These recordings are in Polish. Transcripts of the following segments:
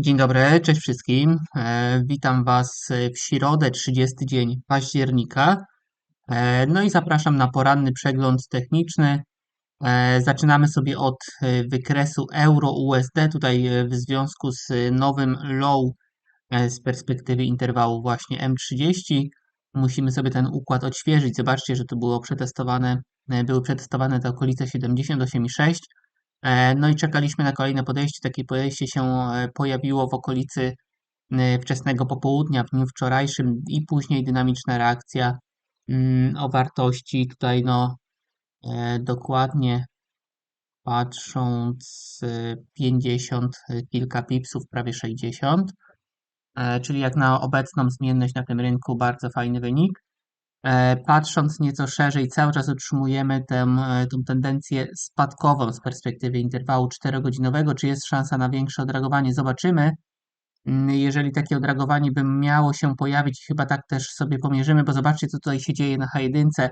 Dzień dobry, cześć wszystkim. E, witam Was w środę, 30 dzień października. E, no i zapraszam na poranny przegląd techniczny. E, zaczynamy sobie od wykresu euro-USD. Tutaj w związku z nowym low z perspektywy interwału właśnie M30 musimy sobie ten układ odświeżyć. Zobaczcie, że to było przetestowane, były przetestowane te okolice 78,6. E, No i czekaliśmy na kolejne podejście. Takie podejście się e, pojawiło w okolicy e, wczesnego popołudnia w dniu wczorajszym i później dynamiczna reakcja mm, o wartości tutaj no dokładnie patrząc e, 50 e, kilka pipsów, prawie 60, e, czyli jak na obecną zmienność na tym rynku bardzo fajny wynik. E, Patrząc nieco szerzej, cały czas utrzymujemy tę, e, tą tendencję spadkową z perspektywy interwału 4-godzinowego. Czy jest szansa na większe odragowanie? Zobaczymy. Mm, Jeżeli takie odragowanie by miało się pojawić, chyba tak też sobie pomierzymy, bo zobaczcie, co tutaj się dzieje na H1.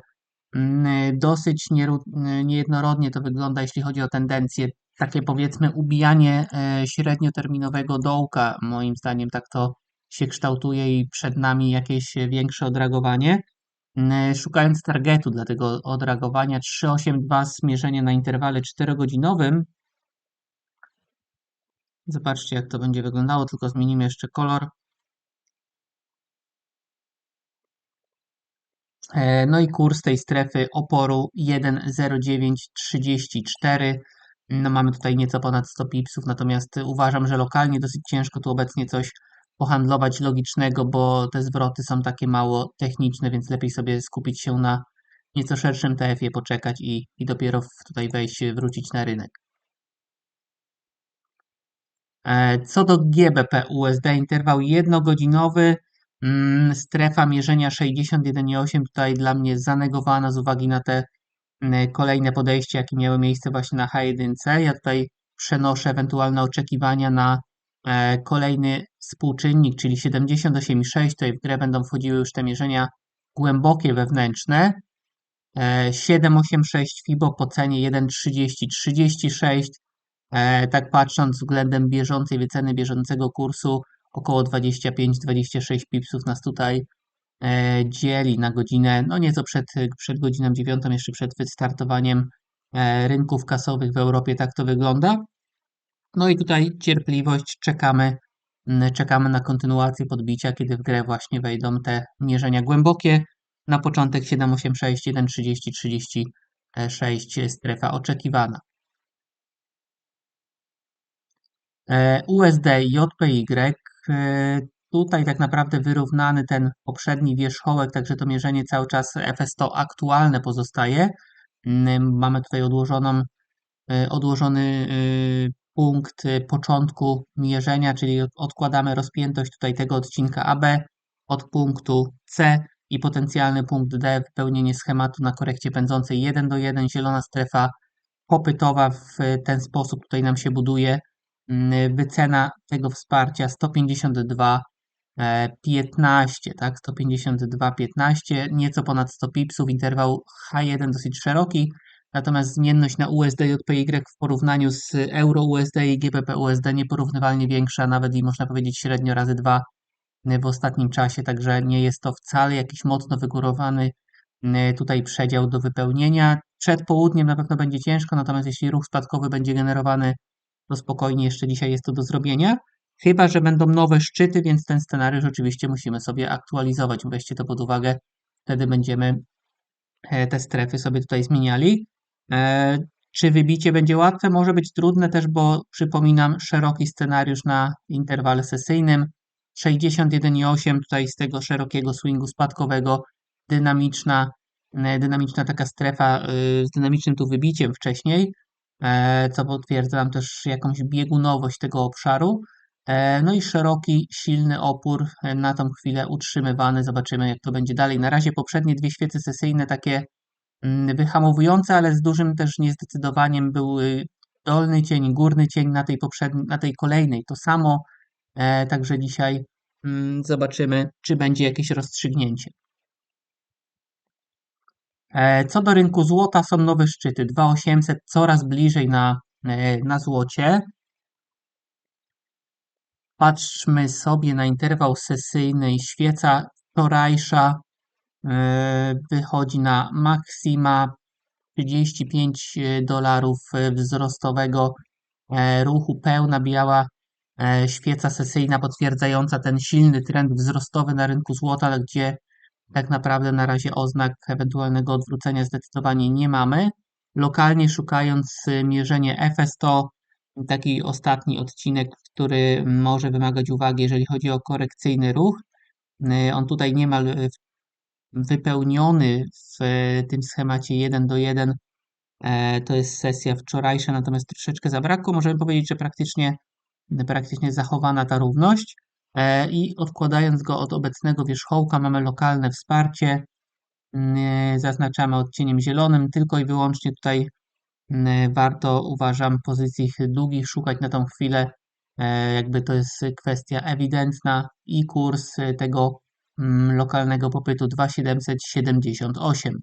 Mm, Dosyć nieró- niejednorodnie to wygląda, jeśli chodzi o tendencję. Takie powiedzmy ubijanie e, średnioterminowego dołka, moim zdaniem tak to się kształtuje i przed nami jakieś większe odragowanie. Mm, Szukając targetu dla tego odragowania 382 zmierzenie na interwale 4-godzinowym. Zobaczcie jak to będzie wyglądało, tylko zmienimy jeszcze kolor. E, No i kurs tej strefy oporu 1,0934. No mamy tutaj nieco ponad 100 pipsów, natomiast uważam, że lokalnie dosyć ciężko tu obecnie coś pohandlować logicznego, bo te zwroty są takie mało techniczne, więc lepiej sobie skupić się na nieco szerszym TF-ie, poczekać i, i dopiero tutaj wejść, wrócić na rynek. E, Co do GBP USD, interwał jednogodzinowy, mm, strefa mierzenia 61,8 tutaj dla mnie zanegowana z uwagi na te mm, kolejne podejścia, jakie miały miejsce właśnie na H1C. Ja tutaj przenoszę ewentualne oczekiwania na kolejny współczynnik, czyli 78,6. Tutaj w grę będą wchodziły już te mierzenia głębokie wewnętrzne. E, 7,86 FIBO po cenie 1,30, 36. E, tak patrząc względem bieżącej wyceny bieżącego kursu, około 25-26 pipsów nas tutaj e, dzieli na godzinę, no nieco przed, przed godziną 9, jeszcze przed wystartowaniem e, rynków kasowych w Europie, tak to wygląda. No i tutaj cierpliwość, czekamy, m, czekamy na kontynuację podbicia, kiedy w grę właśnie wejdą te mierzenia głębokie. Na początek 786, 130, 36 strefa oczekiwana. E, USD JPY. e, Tutaj tak naprawdę wyrównany ten poprzedni wierzchołek, także to mierzenie cały czas FS100 aktualne pozostaje. Mm, Mamy tutaj odłożoną, e, odłożony punkt e, początku mierzenia, czyli od- odkładamy rozpiętość tutaj tego odcinka AB od punktu C i potencjalny punkt D, wypełnienie schematu na korekcie pędzącej 1 do 1, zielona strefa popytowa w ten sposób tutaj nam się buduje. Mm, Wycena tego wsparcia 152 e, 15, tak, 152 15, nieco ponad 100 pipsów, interwał H1 dosyć szeroki, natomiast zmienność na USD JPY w porównaniu z euro USD i GBP USD nieporównywalnie większa, nawet i można powiedzieć średnio razy dwa w ostatnim czasie, także nie jest to wcale jakiś mocno wygórowany tutaj przedział do wypełnienia. Przed południem na pewno będzie ciężko, natomiast jeśli ruch spadkowy będzie generowany, to spokojnie jeszcze dzisiaj jest to do zrobienia. Chyba, że będą nowe szczyty, więc ten scenariusz oczywiście musimy sobie aktualizować. Weźcie to pod uwagę, wtedy będziemy e, te strefy sobie tutaj zmieniali. E, Czy wybicie będzie łatwe? Może być trudne też, bo przypominam szeroki scenariusz na interwale sesyjnym. 61,8 tutaj z tego szerokiego swingu spadkowego, dynamiczna, e, dynamiczna taka strefa e, z dynamicznym tu wybiciem wcześniej, co potwierdza nam też jakąś biegunowość tego obszaru. No i szeroki, silny opór na tą chwilę utrzymywany. Zobaczymy, jak to będzie dalej. Na razie poprzednie dwie świece sesyjne takie mm, wyhamowujące, ale z dużym też niezdecydowaniem był y, dolny cień, górny cień na tej poprzedniej, na tej kolejnej. To samo, e, także dzisiaj mm, zobaczymy, czy będzie jakieś rozstrzygnięcie. E, Co do rynku złota, są nowe szczyty. 2800 coraz bliżej na, e, na złocie. Patrzmy sobie na interwał sesyjny i świeca wczorajsza wychodzi na maksima 35 dolarów wzrostowego e, ruchu, pełna biała e, świeca sesyjna potwierdzająca ten silny trend wzrostowy na rynku złota, gdzie tak naprawdę na razie oznak ewentualnego odwrócenia zdecydowanie nie mamy. Lokalnie szukając mierzenie FS100, taki ostatni odcinek, który może wymagać uwagi, jeżeli chodzi o korekcyjny ruch. On tutaj niemal wypełniony w tym schemacie 1 do 1. E, to jest sesja wczorajsza, natomiast troszeczkę zabrakło. Możemy powiedzieć, że praktycznie, praktycznie zachowana ta równość. E, I odkładając go od obecnego wierzchołka, mamy lokalne wsparcie. Zaznaczamy odcieniem zielonym, tylko i wyłącznie tutaj warto, uważam, pozycji długich szukać na tą chwilę. E, jakby to jest kwestia ewidentna i kurs tego lokalnego popytu 2778.